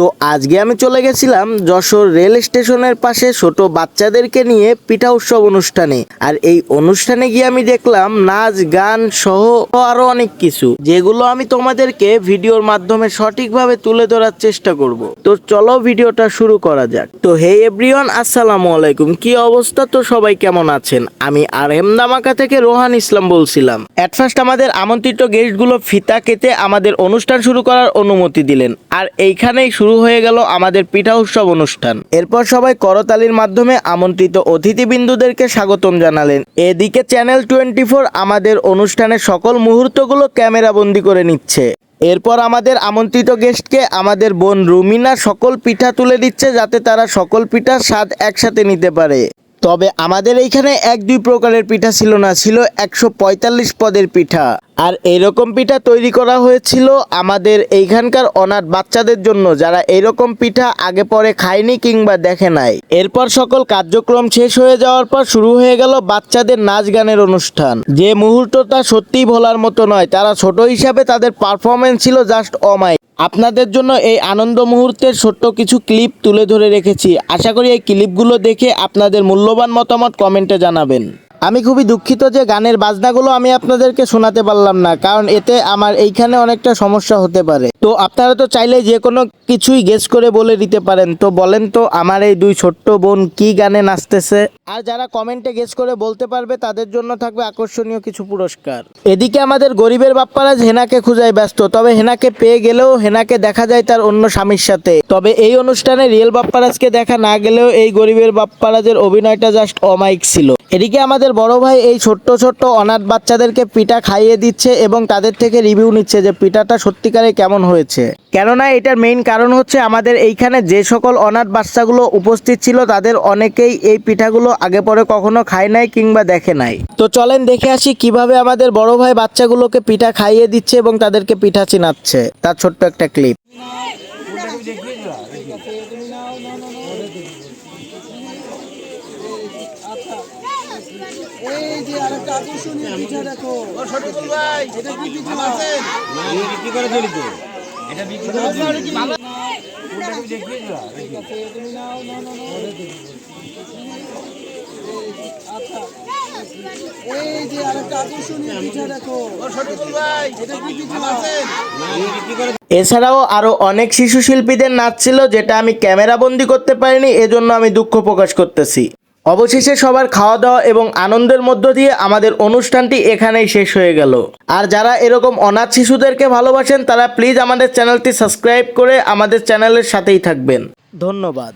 তো আজকে আমি চলে গেছিলাম যশোর রেল স্টেশনের পাশে ছোট বাচ্চাদেরকে নিয়ে পিঠা উৎসব অনুষ্ঠানে। আর এই অনুষ্ঠানে গিয়ে আমি দেখলাম নাচ, গান সহ আরও অনেক কিছু, যেগুলো আমি তোমাদেরকে ভিডিওর মাধ্যমে সঠিকভাবে তুলে ধরার চেষ্টা করব। তো চলো ভিডিওটা শুরু করা যাক। তো হে এভরিওয়ান, আসসালামু আলাইকুম। কি অবস্থা? তো সবাই কেমন আছেন? আমি আর দামাকা থেকে রোহান ইসলাম বলছিলাম। এট ফার্স্ট আমাদের আমন্ত্রিত গেস্টগুলো ফিতা কেটে আমাদের অনুষ্ঠান শুরু করার অনুমতি দিলেন। আর এইখানেই শুরু হয়ে গেল আমাদের পিঠা উৎসব অনুষ্ঠান। এরপর সবাই করতালির মাধ্যমে আমন্ত্রিত অতিথিবৃন্দুদেরকে স্বাগতম জানালেন। এদিকে চ্যানেল টোয়েন্টি আমাদের অনুষ্ঠানের সকল মুহূর্তগুলো ক্যামেরা বন্দি করে নিচ্ছে। এরপর আমাদের আমন্ত্রিত গেস্টকে আমাদের বোন রুমিনা সকল পিঠা তুলে দিচ্ছে যাতে তারা সকল পিঠার স্বাদ একসাথে নিতে পারে। তবে আমাদের এইখানে এক দুই প্রকারের পিঠা ছিল না, ছিল একশো পঁয়তাল্লিশ পদের পিঠা। আর এইরকম পিঠা তৈরি করা হয়েছিল আমাদের এইখানকার অনাথ বাচ্চাদের জন্য, যারা এইরকম পিঠা আগে পরে খায়নি কিংবা দেখে নাই। এরপর সকল কার্যক্রম শেষ হয়ে যাওয়ার পর শুরু হয়ে গেল বাচ্চাদের নাচ গানের অনুষ্ঠান। যে মুহূর্তটা সত্যিই ভোলার মতো নয়, তারা ছোট হিসাবে তাদের পারফরমেন্স ছিল জাস্ট অমাই আপনাদের জন্য এই আনন্দ মুহূর্তের ছোট্ট কিছু ক্লিপ তুলে ধরে রেখেছি। আশা করি এই ক্লিপগুলো দেখে আপনাদের মূল্যবান মতামত কমেন্টে জানাবেন। আমি খুবই দুঃখিত যে গানের বাজনাগুলো আমি আপনাদেরকে শোনাতে পারলাম না, কারণ এতে আমার এইখানে অনেকটা সমস্যা হতে পারে। তো আপনারা তো চাইলে যে কোনো কিছুই গেস করে বলে দিতে পারেন। তো বলেন তো, আমার এই দুই ছোট্ট বোন কি গানে নাচতেছে? আর যারা কমেন্টে গেস করে বলতে পারবে, তাদের জন্য থাকবে আকর্ষণীয় কিছু পুরস্কার। এদিকে আমাদের গরিবের বাপ্পারাজ হেনাকে খুঁজায় ব্যস্ত, তবে হেনাকে পেয়ে গেলেও হেনাকে দেখা যায় তার অন্য স্বামীর সাথে। তবে এই অনুষ্ঠানে রিয়েল বাপ্পারাজকে দেখা না গেলেও এই গরিবের বাপ্পারাজের অভিনয়টা জাস্ট অমাইক ছিল। এদিকে আমাদের বড় ভাই এই ছোট্ট ছোট্ট অনাথ বাচ্চাদেরকে পিঠা খাইয়ে দিচ্ছে এবং তাদের থেকে রিভিউ নিচ্ছে যে পিঠাটা সত্যিকারে কেমন হয়েছে। কেননা এটার মেইন কারণ হচ্ছে আমাদের এইখানে যে সকল অনাথ বাচ্চাগুলো উপস্থিত ছিল, তাদের অনেকেই এই পিঠাগুলো আগে পরে কখনো খায় নাই কিংবা দেখে নাই। তো চলেন দেখে আসি কীভাবে আমাদের বড় ভাই বাচ্চাগুলোকে পিঠা খাইয়ে দিচ্ছে এবং তাদেরকে পিঠা চিনাচ্ছে। তার ছোট্ট একটা ক্লিপ এই যে আরেকটা আকর্ষণীয় পিঠা দেখো। এটা কি পিঠা বিক্রি করে চলি তো। এটা বিক্রি করে চলি। ঠিক আছে তুমি নাও নাও নাও নাও। এই যে আরেকটা আকর্ষণীয় পিঠা দেখো। এটা কি পিঠা বিক্রি করে এছাড়াও আরও অনেক শিশু শিল্পীদের নাচ ছিল যেটা আমি ক্যামেরা বন্দি করতে পারিনি এজন্য আমি দুঃখ প্রকাশ করতেছি। অবশেষে সবার খাওয়া দাওয়া এবং আনন্দের মধ্য দিয়ে আমাদের অনুষ্ঠানটি এখানেই শেষ হয়ে গেল। আর যারা এরকম অনাথ শিশুদেরকে ভালোবাসেন, তারা প্লিজ আমাদের চ্যানেলটি সাবস্ক্রাইব করে আমাদের চ্যানেলের সাথেই থাকবেন। ধন্যবাদ।